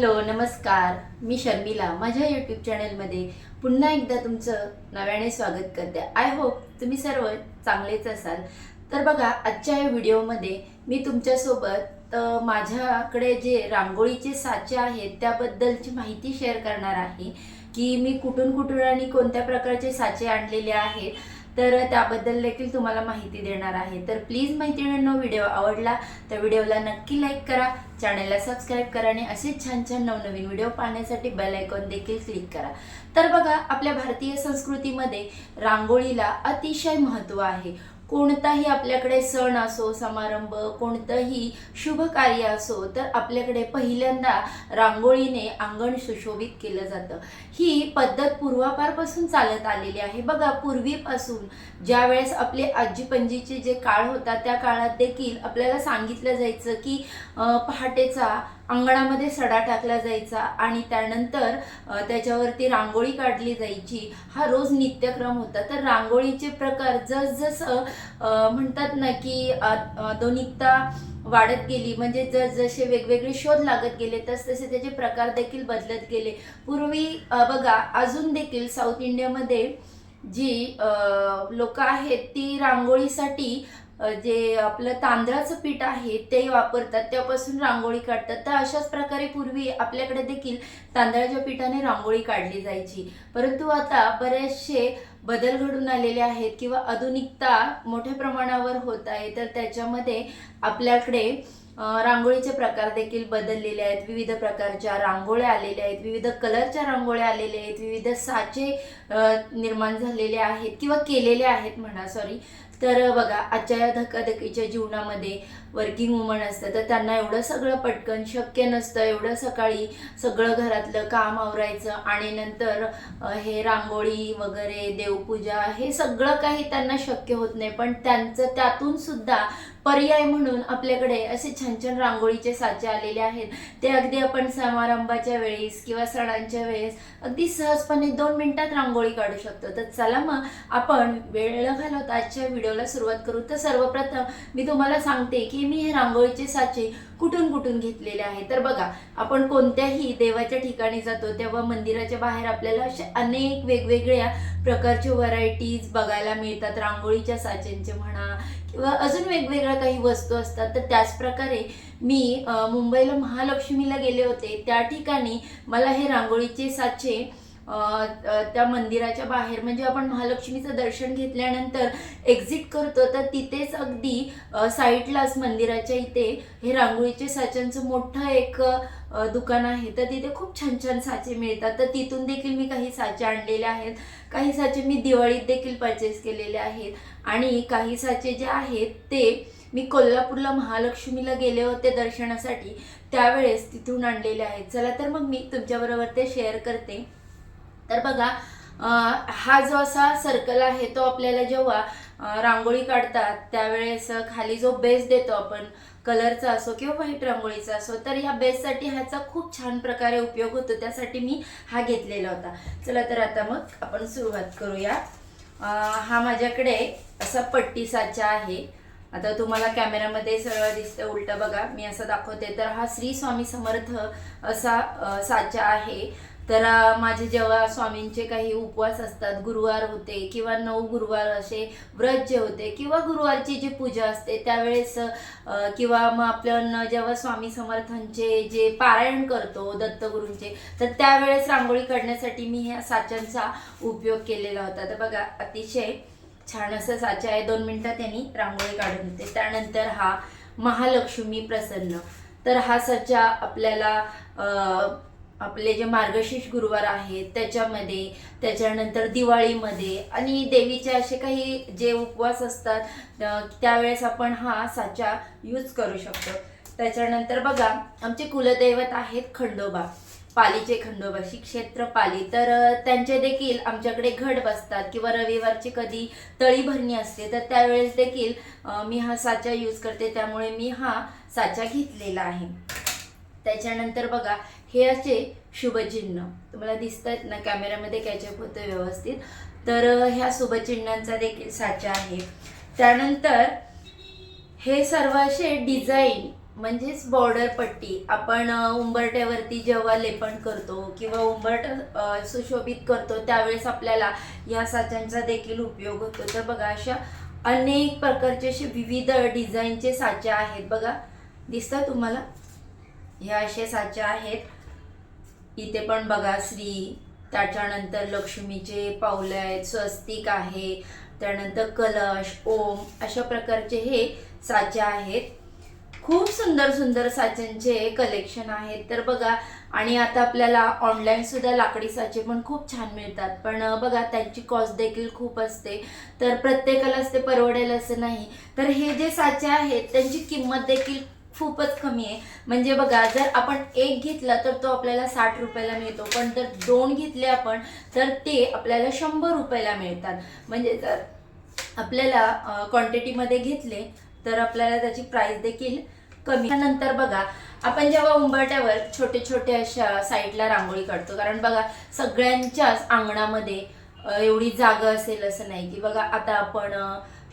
Hello नमस्कार. मी शर्मिला. माझ्या YouTube चॅनलमध्ये पुन्हा एकदा तुमचं नव्याने स्वागत करते. आय होप तुम्ही सर्व चांगलेच असाल. तर बघा आजच्या या व्हिडिओमध्ये मी तुमच्यासोबत माझ्याकडे जे रांगोळीचे साचे आहेत त्याबद्दलची माहिती शेअर करणार आहे. की मी कुठून कुठून आणि कोणत्या प्रकारचे साचे आणलेले आहेत. तर त्याबद्दल देखील तुम्हाला माहिती देणार आहे. तर प्लीज मैत्रिणींनो व्हिडिओ आवडला तर व्हिडिओला नक्की लाईक करा चॅनलला सबस्क्राईब करा आणि असे छान छान नवनवीन व्हिडिओ पाहण्यासाठी बेल आयकॉन देखील क्लिक करा. तर बघा आपल्या भारतीय संस्कृतीमध्ये रांगोळीला अतिशय महत्त्व आहे. कोणताही आपल्याकडे सण असो समारंभ कोणतंही शुभ कार्य असो तर आपल्याकडे पहिल्यांदा रांगोळीने अंगण सुशोभित केलं जातं. ही पद्धत पूर्वापारपासून चालत आलेली आहे. बघा पूर्वीपासून ज्या वेळेस आपले आजी पंजीचे जे काळ होता त्या काळात देखील आपल्याला सांगितलं जायचं की पहाटेचा अंगणामध्ये सडा टाकला जायचा आणि त्यानंतर त्याच्यावरती रांगोळी काढली जायची. हा रोज नित्यक्रम होता. तर रांगोळीचे प्रकार जसजसं म्हणतात ना की आधुनिकता वाढत गेली. म्हणजे जसजसे वेगवेगळे शोध लागत गेले तसतसे त्याचे प्रकार देखील बदलत गेले. पूर्वी बघा अजून देखील साऊथ इंडियामध्ये जी लोक आहेत ती रांगोळीसाठी जे आपलं तांदळाचं पीठ आहे ते वापरतात. त्यापासून रांगोळी काढतात. तर अशाच प्रकारे पूर्वी आपल्याकडे देखील तांदळाच्या पिठाने रांगोळी काढली जायची. परंतु आता बरेचसे बदल घडून आलेले आहेत किंवा आधुनिकता मोठ्या प्रमाणावर होत आहे. तर त्याच्यामध्ये आपल्याकडे रांगोळीचे प्रकार देखील बदललेले आहेत. विविध प्रकारच्या रांगोळ्या आलेल्या आहेत. विविध कलरच्या रांगोळ्या आलेल्या आहेत. विविध साचे निर्माण झालेले आहेत किंवा केलेले आहेत म्हणा सॉरी तर बघा आजच्या या धकाधकीच्या जीवनामध्ये वर्किंग वुमन असतं तर त्यांना एवढं सगळं पटकन शक्य नसतं एवढं सकाळी सगळं घरातलं काम आवरायचं आणि नंतर हे रांगोळी वगैरे देवपूजा हे सगळं काही त्यांना शक्य होत नाही. पण त्यांचं त्यातून सुद्धा पर्याय म्हणून आपल्याकडे असे छान छान रांगोळीचे साचे आलेले आहेत. ते अगदी आपण समारंभाच्या वेळेस किंवा सणांच्या वेळेस अगदी सहजपणे दोन मिनिटात रांगोळी काढू शकतो. तर चला मग आपण वेळ न घालवता आजच्या व्हिडिओला सुरुवात करू. तर सर्वप्रथम मी तुम्हाला सांगते की मी हे रांगोळीचे साचे कुठून कुठून घेतलेले आहे? तर बघा आपण कोणत्याही देवाच्या ठिकाणी जातो तेव्हा मंदिराच्या बाहेर आपल्याला असे अनेक वेगवेगळ्या प्रकारचे व्हरायटीज बघायला मिळतात. रांगोळीच्या साच्यांचे म्हणा किंवा अजून वेगवेगळ्या काही वस्तू असतात. तर त्याच प्रकारे मी मुंबईला महालक्ष्मीला गेले होते. त्या ठिकाणी मला हे रांगोळीचे साचे त्या मंदिराच्या बाहेर म्हणजे आपण महालक्ष्मीचं दर्शन घेतल्यानंतर एक्झिट करतो तर तिथेच अगदी साईडलाच मंदिराच्या इथे हे रांगोळीचे साच्यांचं मोठं एक दुकान आहे. तर तिथे खूप छान छान साचे मिळतात. तर तिथून देखील मी काही साचे आणलेले आहेत. काही साचे मी दिवाळीत देखील परचेस केलेले आहेत. आणि काही साचे जे आहेत ते मी कोल्हापूरला महालक्ष्मीला गेले होते दर्शनासाठी. त्यावेळेस तिथून आणलेले आहेत. चला तर मग मी तुमच्याबरोबर ते शेअर करते. तर बघा हा जो असा सर्कल आहे तो आपल्याला जेव्हा रांगोळी काढतात त्यावेळेस खाली जो बेस देतो आपण कलरचा असो किंवा व्हाईट रांगोळीचा असो तर ह्या बेससाठी ह्याचा खूप छान प्रकारे उपयोग होतो. त्यासाठी मी हा घेतलेला होता. चला तर आता मग आपण सुरुवात करूया. हा माझ्याकडे असा पट्टी साचा आहे. आता तुम्हाला कॅमेऱ्यामध्ये सरळ दिसतं उलटं बघा मी असं दाखवते. तर हा श्री स्वामी समर्थ असा साचा आहे. तर माझे जेव्हा स्वामींचे काही उपवास असतात गुरुवार होते किंवा नऊ गुरुवार असे व्रत जे होते किंवा गुरुवारची जी पूजा असते त्यावेळेस किंवा मग आपण जेव्हा स्वामी समर्थांचे जे पारायण करतो दत्तगुरूंचे तर त्यावेळेस रांगोळी काढण्यासाठी मी ह्या साच्यांचा उपयोग केलेला होता. तर बघा अतिशय छान असं साचा आहे. दोन मिनटात यांनी रांगोळी काढून होते त्यानंतर हा महालक्ष्मी प्रसन्न. तर हा सज्जा आपल्याला आपले जे मार्गशीर्ष गुरुवार आहेत त्याच्यामध्ये त्याच्यानंतर दिवाळीमध्ये आणि देवीचे असे काही जे उपवास असतात त्यावेळेस आपण हा साचा यूज करू शकतो. त्याच्यानंतर बघा आमचे कुलदैवत आहेत खंडोबा पालीचे खंडोबा श्री क्षेत्र पाली. तर त्यांचे देखील आमच्याकडे घट बसतात किंवा रविवारची कधी तळी भरणी असते तर त्यावेळेस देखील मी हा साचा यूज करते. त्यामुळे मी हा साचा घेतलेला आहे. त्याच्यानंतर बघा हे असे शुभचिन्ह. तुम्हाला दिसत आहेत ना कॅमेऱ्यामध्ये कॅचअप होतं व्यवस्थित. तर ह्या शुभचिन्हांचा देखील साचा आहे. त्यानंतर हे सर्व असे डिझाईन म्हणजेच बॉर्डर पट्टी आपण उंबरट्यावरती जेव्हा लेपन करतो किंवा उंबरट सुशोभित करतो त्यावेळेस आपल्याला या साच्यांचा देखील उपयोग होतो. तर बघा अशा अनेक प्रकारचे असे विविध डिझाईनचे साचे आहेत. बघा दिसतात तुम्हाला? ह्या असे साचे आहेत. इथे पण बघा श्री त्याच्यानंतर लक्ष्मीचे पावलं आहेत स्वस्तिक आहे त्यानंतर कलश ओम अशा प्रकारचे हे साचे आहेत. खूप सुंदर सुंदर साच्यांचे कलेक्शन आहेत. तर बघा आणि आता आपल्याला ऑनलाईन सुद्धा लाकडी साचे पण खूप छान मिळतात. पण बघा त्यांची कॉस्ट देखील खूप असते. तर प्रत्येकालाच ते परवडेल असं नाही. तर हे जे साचे आहेत त्यांची किंमत देखील खूपच कमी आहे. म्हणजे बघा जर आपण एक घेतला तर तो आपल्याला साठ रुपयाला मिळतो. पण जर दोन घेतले आपण तर ते आपल्याला शंभर रुपयाला मिळतात. म्हणजे जर आपल्याला क्वांटिटीमध्ये घेतले तर आपल्याला त्याची प्राईस देखील कमी. नंतर बघा आपण जेव्हा उंबरट्यावर छोटे छोटे अशा साईडला रांगोळी काढतो. कारण बघा सगळ्यांच्याच अंगणामध्ये एवढी जागा असेल असं नाही की बघा आता आपण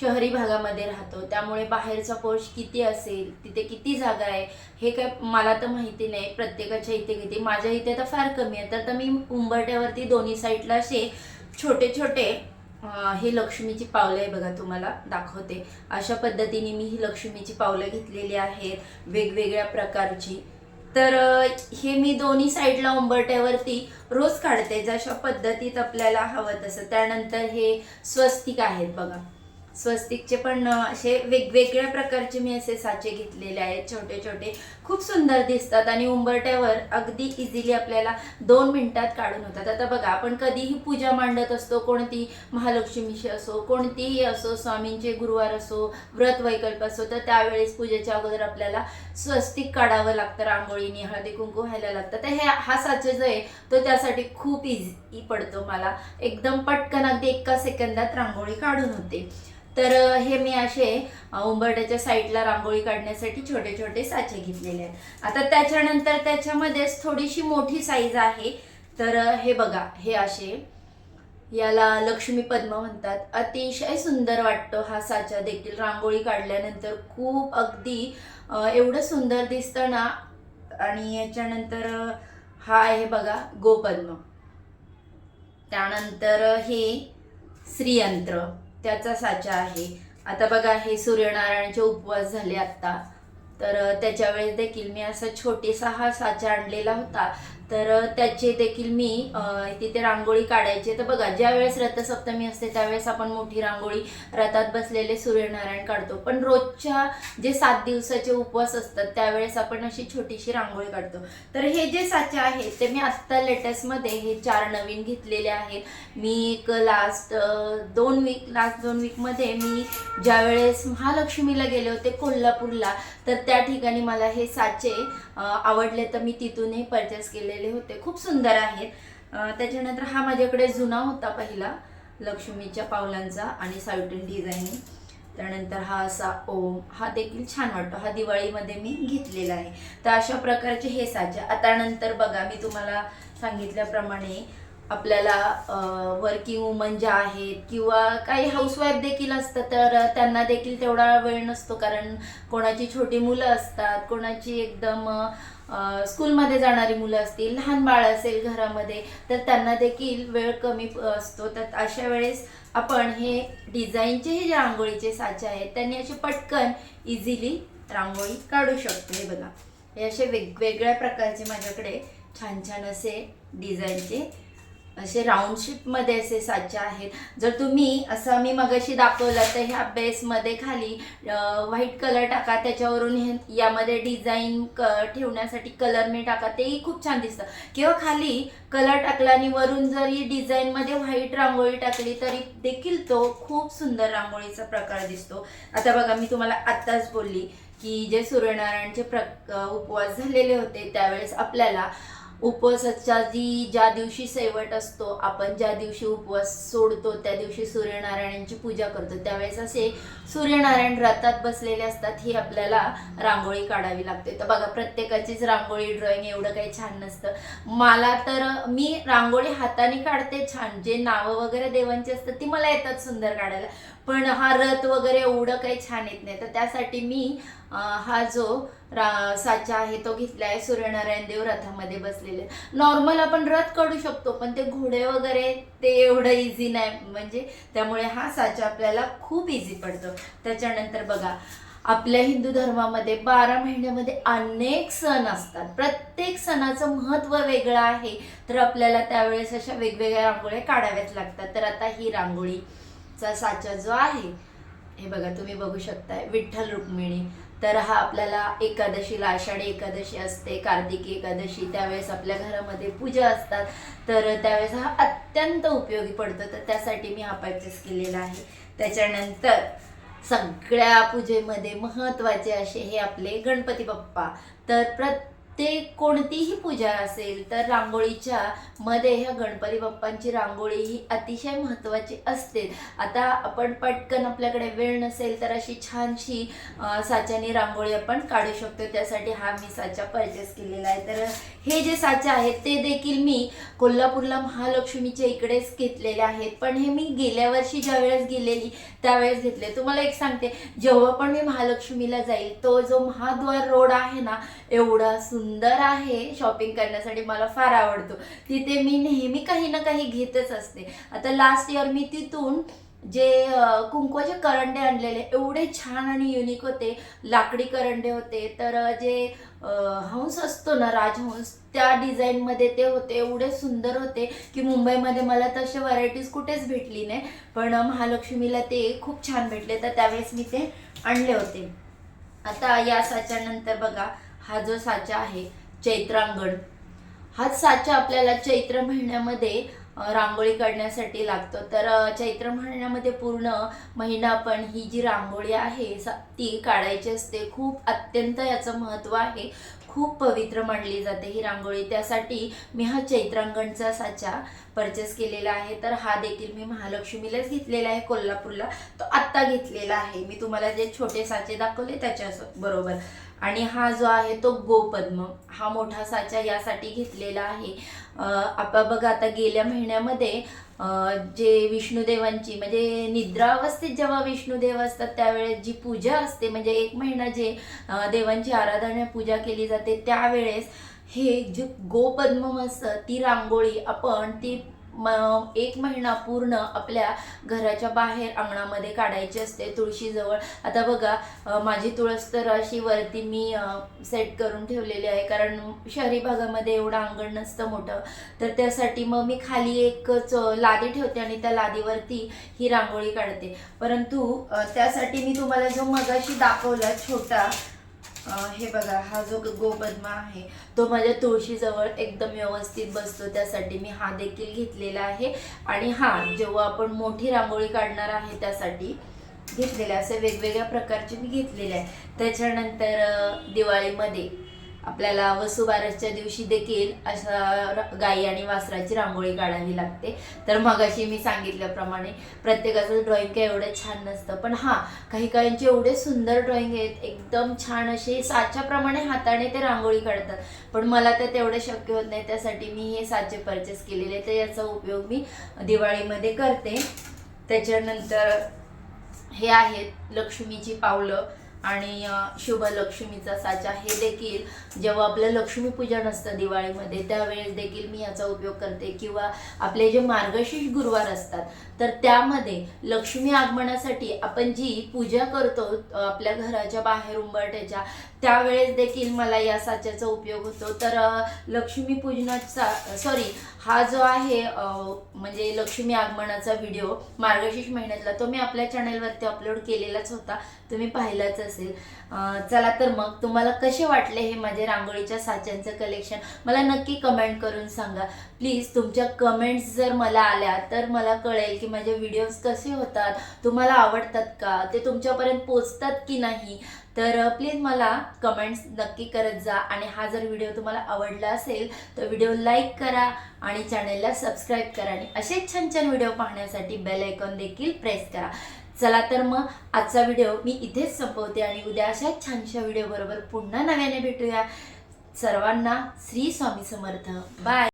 शहरी भागामध्ये राहतो. त्यामुळे बाहेरचा पोर्च किती असेल तिथे किती जागा आहे हे काय मला तर माहिती नाही. प्रत्येकाच्या इथे किती. माझ्या इथे तर फार कमी आहे. तर तर मी उंबरट्यावरती दोन्ही साईडला असे छोटे छोटे हे लक्ष्मीची पावलं आहे बघा तुम्हाला दाखवते. अशा पद्धतीने मी ही लक्ष्मीची पावलं घेतलेली आहेत वेगवेगळ्या प्रकारची. तर हे मी दोन्ही साईडला उंबरट्यावरती रोज काढते जशा पद्धतीत आपल्याला हवं तसं. त्यानंतर हे स्वस्तिक आहेत बघा. स्वस्तिकचे पण असे वेगवेगळ्या प्रकारचे मी असे साचे घेतलेले आहेत छोटे छोटे. खूप सुंदर दिसतात आणि उंबरट्यावर अगदी इझिली आपल्याला दोन मिनिटात काढून होतात. आता बघा आपण कधीही पूजा मांडत असतो कोणती महालक्ष्मीची असो कोणतीही असो स्वामींचे गुरुवार असो व्रत वैकल्प असो तर त्यावेळेस पूजेच्या अगोदर आपल्याला स्वस्तिक काढावं लागतं रांगोळीने हळदी कुंकू व्हायला लागतं. तर हे हा साचे जो आहे तो त्यासाठी खूप इझी पडतो मला. एकदम पटकन अगदी एका सेकंदात रांगोळी काढून होते. तर हे मी असे उंबरट्याच्या साईडला रांगोळी काढण्यासाठी छोटे छोटे साचे घेतलेले आहेत. आता त्याच्यानंतर त्याच्यामध्येच थोडीशी मोठी साईज आहे. तर हे बघा हे असे. याला लक्ष्मी पद्म म्हणतात. अतिशय सुंदर वाटतो हा साचा देखील. रांगोळी काढल्यानंतर खूप अगदी एवढं सुंदर दिसतं ना. आणि याच्यानंतर हा आहे बघा गोपद्म. त्यानंतर हे श्रीयंत्र. त्याचा साचा आहे. आता बघा हे सूर्यनारायणचे उपवास झाले आत्ता तर त्याच्या वेळेस देखील मी असा छोटेसा हा साचा आणलेला होता. तर त्याचे देखील मी तिथे रांगोळी काढायचे. तर बघा ज्या वेळेस रथसप्तमी असते त्यावेळेस आपण मोठी रांगोळी रथात बसलेले सूर्यनारायण काढतो. पण रोजच्या जे सात दिवसाचे उपवास असतात त्यावेळेस आपण अशी छोटीशी रांगोळी काढतो. तर हे जे साचे आहेत ते मी आत्ता लेटेस्टमध्ये हे चार नवीन घेतलेले आहेत. मी एक लास्ट दोन वीक लास्ट दोन वीकमध्ये मी ज्यावेळेस महालक्ष्मीला गेले होते कोल्हापूरला तर त्या ठिकाणी मला हे साचे आवडले तर मी तिथूनही परचेस केलेले होते. खूप सुंदर आहेत. त्याच्यानंतर हा माझ्याकडे जुना होता पहिला लक्ष्मीच्या पावलांचा आणि साऊटन डिझाईन त्यानंतर हा असा ओम हा देखील छान वाटतो. हा दिवाळीमध्ये मी घेतलेला आहे. तर अशा प्रकारचे हे साचे. आता नंतर बघा मी तुम्हाला सांगितल्याप्रमाणे आपल्याला वर्किंग वुमन ज्या आहेत किंवा काही हाऊसवाईफ देखील असतात तर त्यांना देखील तेवढा वेळ नसतो. कारण कोणाची छोटी मुलं असतात कोणाची एकदम स्कूलमध्ये जाणारी मुलं असतील लहान बाळ असेल घरामध्ये तर त्यांना देखील वेळ कमी असतो. तर अशा वेळेस आपण हे डिझाईनचे हे जे रांगोळीचे साचे आहेत त्यांनी असे पटकन इझिली रांगोळी काढू शकतो. हे बघा. हे असे वेगवेगळ्या प्रकारचे माझ्याकडे छान छान असे डिझाईनचे असे राऊंड शेपमध्ये असे साचे आहेत. जर तुम्ही असं मी मगाशी दाखवलं तर ह्या बेसमध्ये खाली व्हाईट कलर टाका त्याच्यावरून हे यामध्ये डिझाईन क ठेवण्यासाठी कलर मी टाका तेही खूप छान दिसतं. किंवा खाली कलर टाकला आणि वरून जरी डिझाईनमध्ये व्हाईट रांगोळी टाकली तरी देखील तो खूप सुंदर रांगोळीचा प्रकार दिसतो. आता बघा मी तुम्हाला आत्ताच बोलली की जे सूर्यनारायणचे प्र उपवास झालेले होते त्यावेळेस आपल्याला उपवासाच्या जी ज्या दिवशी शेवट असतो आपण ज्या दिवशी उपवास सोडतो त्या दिवशी सूर्यनारायणांची पूजा करतो. त्यावेळेस असे सूर्यनारायण रथात बसलेले असतात ही आपल्याला रांगोळी काढावी लागते. तर बघा प्रत्येकाचीच रांगोळी ड्रॉइंग एवढं काही छान नसतं. मला तर मी रांगोळी हाताने काढते छान. जे नावं वगैरे देवांची असतात ती मला येतात सुंदर काढायला. पण हा रथ वगैरे एवढं काही छान येत नाही. तर त्यासाठी मी हा जो रा साचा आहे तो घेतला आहे सूर्यनारायण देव रथामध्ये बसलेले. नॉर्मल आपण रथ काढू शकतो पण ते घोडे वगैरे ते एवढं इझी नाही. म्हणजे त्यामुळे हा साचा आपल्याला खूप इझी पडतो. त्याच्यानंतर बघा आपल्या हिंदू धर्मामध्ये बारा महिन्यामध्ये अनेक सण असतात. प्रत्येक सणाचं महत्त्व वेगळं आहे. तर आपल्याला त्यावेळेस अशा वेगवेगळ्या रांगोळ्या काढाव्याच लागतात. तर आता ही रांगोळी चा साचा जो आहे हे बघा तुम्ही बघू शकताय विठ्ठल रुक्मिणी. तर हा आपल्याला एकादशीला आषाढी एकादशी असते कार्तिकी एकादशी त्यावेळेस आपल्या घरामध्ये पूजा असतात. तर त्यावेळेस हा अत्यंत उपयोगी पडतो. तर त्यासाठी मी हा परचेस केलेला आहे. त्याच्यानंतर सगळ्या पूजेमध्ये महत्त्वाचे असे हे आपले गणपती बाप्पा. तर प्रत्येक ते कोणतीही पूजा असेल तर रांगोळीच्या मध्ये ह्या गणपती बाप्पांची रांगोळी ही अतिशय महत्त्वाची असते. आता आपण पटकन आपल्याकडे वेळ नसेल तर अशी छानशी साच्यानी साच्याने रांगोळी आपण काढू शकतो. त्यासाठी हा मी साचा परचेस केलेला आहे. तर हे जे साचे आहेत ते देखील मी कोल्हापूरला महालक्ष्मीच्या इकडेच घेतलेले आहेत. पण हे मी गेल्या वर्षी ज्या वेळेस गेलेली त्यावेळेस घेतले. तुम्हाला एक सांगते जेव्हा पण मी महालक्ष्मीला जाईल तो जो महाद्वार रोड आहे ना एवढा सुंदर सुंदर आहे शॉपिंग करण्यासाठी मला फार आवडतो. तिथे मी नेहमी काही ना काही घेतच असते. आता लास्ट इयर मी तिथून जे कुंकवाचे करंडे आणलेले एवढे छान आणि युनिक होते. लाकडी करंडे होते. तर जे हंस असतो ना राजहंस त्या डिझाईनमध्ये ते होते. एवढे सुंदर होते की मुंबईमध्ये मला तसे व्हरायटीज कुठेच भेटली नाही. पण महालक्ष्मीला ते खूप छान भेटले. तर त्यावेळेस मी ते आणले होते. आता या साच्यानंतर बघा हा जो साचा आहे चैत्रांगण. हाच साचा आपल्याला चैत्र महिन्यामध्ये रांगोळी काढण्यासाठी लागतो. तर चैत्र महिन्यामध्ये पूर्ण महिना पण ही जी रांगोळी आहे ती काढायची असते. खूप अत्यंत याचं महत्त्व आहे. खूप पवित्र मानली जाते ही रांगोळी. त्यासाठी मी हा चैत्रांगणचा साचा परचेस केलेला आहे. तर हा देखील मी महालक्ष्मीलाच घेतलेला आहे कोल्हापूरला. तो आत्ता घेतलेला आहे. मी तुम्हाला जे छोटे साचे दाखवले त्याच्या बरोबर. आणि हा जो आहे तो गोपद्म हा मोठा साचा यासाठी घेतलेला आहे. आपा आपण बघा आता गेल्या महिन्यामध्ये जे विष्णुदेवांची म्हणजे निद्रावस्थेत जेव्हा विष्णुदेव असतात त्यावेळेस जी पूजा असते म्हणजे एक महिना जे देवांची आराधना पूजा केली जाते त्यावेळेस हे जे गोपद्म असतं ती रांगोळी आपण ती म एक महिना पूर्ण आपल्या घराच्या बाहेर अंगणामध्ये काढायची असते तुळशीजवळ. आता बघा माझी तुळस तर अशी वरती मी सेट करून ठेवलेली आहे. कारण शहरी भागामध्ये एवढं अंगण नसतं मोठं. तर त्यासाठी मग मी खाली एकच लादी ठेवते आणि त्या लादीवरती ही रांगोळी काढते. परंतु त्यासाठी मी तुम्हाला जो मगाशी दाखवला छोटा हे बघा हा जो गोपद्मा आहे तो माझ्या तुळशीजवळ एकदम व्यवस्थित बसतो. त्यासाठी मी हा देखील घेतलेला आहे. आणि हा जेव्हा आपण मोठी रांगोळी काढणार आहे त्यासाठी घेतलेले असे वेगवेगळ्या प्रकारचे मी घेतलेले आहे त्याच्यानंतर दिवाळीमध्ये आपल्याला वसुबारसच्या दिवशी देखील अशा र- गाई आणि वासराची रांगोळी काढावी लागते. तर मगाशी मी सांगितल्याप्रमाणे प्रत्येकाचं ड्रॉइंग काही एवढं छान नसतं. पण हां काही काहींचे एवढे सुंदर ड्रॉइंग आहेत एकदम छान असे साच्याप्रमाणे हाताने ते रांगोळी काढतात. पण मला ते तेवढं शक्य होत नाही त्यासाठी मी हे साचे परचेस केलेले तर याचा उपयोग मी दिवाळीमध्ये करते. त्याच्यानंतर हे आहेत लक्ष्मीची पावलं. आणि शुभ लक्ष्मीचा साचा हे देखील जेव्हा आपलं लक्ष्मीपूजन असतं दिवाळीमध्ये त्यावेळेस देखील मी याचा उपयोग करते. किंवा आपले जे मार्गशीर्ष गुरुवार असतात तर त्यामध्ये लक्ष्मी आगमनासाठी आपण जी पूजा करतो आपल्या घराच्या बाहेर उंबरट्याच्या त्यावेळेस देखील मला या साच्याचा उपयोग होतो. तर लक्ष्मीपूजनाचा लक्ष्मी पूजनाचा सॉरी हा जो आहे म्हणजे लक्ष्मी आगमनाचा व्हिडिओ मार्गशीर्ष महिन्यातला तो मी आपल्या चॅनलवरती अपलोड केलेलाच होता. तुम्ही पाहिलाच असेल. चला तर मग तुम्हाला कसे वाटले हे माझे रांगोळीच्या साच्यांचं कलेक्शन मला नक्की कमेंट करून सांगा. प्लीज तुमच्या कमेंट्स जर मला आल्या तर मला कळेल की माझे व्हिडिओज कसे होतात. तुम्हाला आवडतात का? ते तुमच्यापर्यंत पोचतात की नाही? तर प्लीज मला कमेंट्स नक्की करत जा. आणि हा जर व्हिडिओ तुम्हाला आवडला असेल तर व्हिडिओ लाईक करा आणि चॅनलला सबस्क्राईब करा. आणि असेच छान छान व्हिडिओ पाहण्यासाठी बेल आयकॉन देखील प्रेस करा. चला तर मग आजचा व्हिडिओ मी इथेच संपवते आणि उद्या अशाच छानशा व्हिडिओ बरोबर पुन्हा नव्याने भेटूया. सर्वांना श्री स्वामी समर्थ. बाय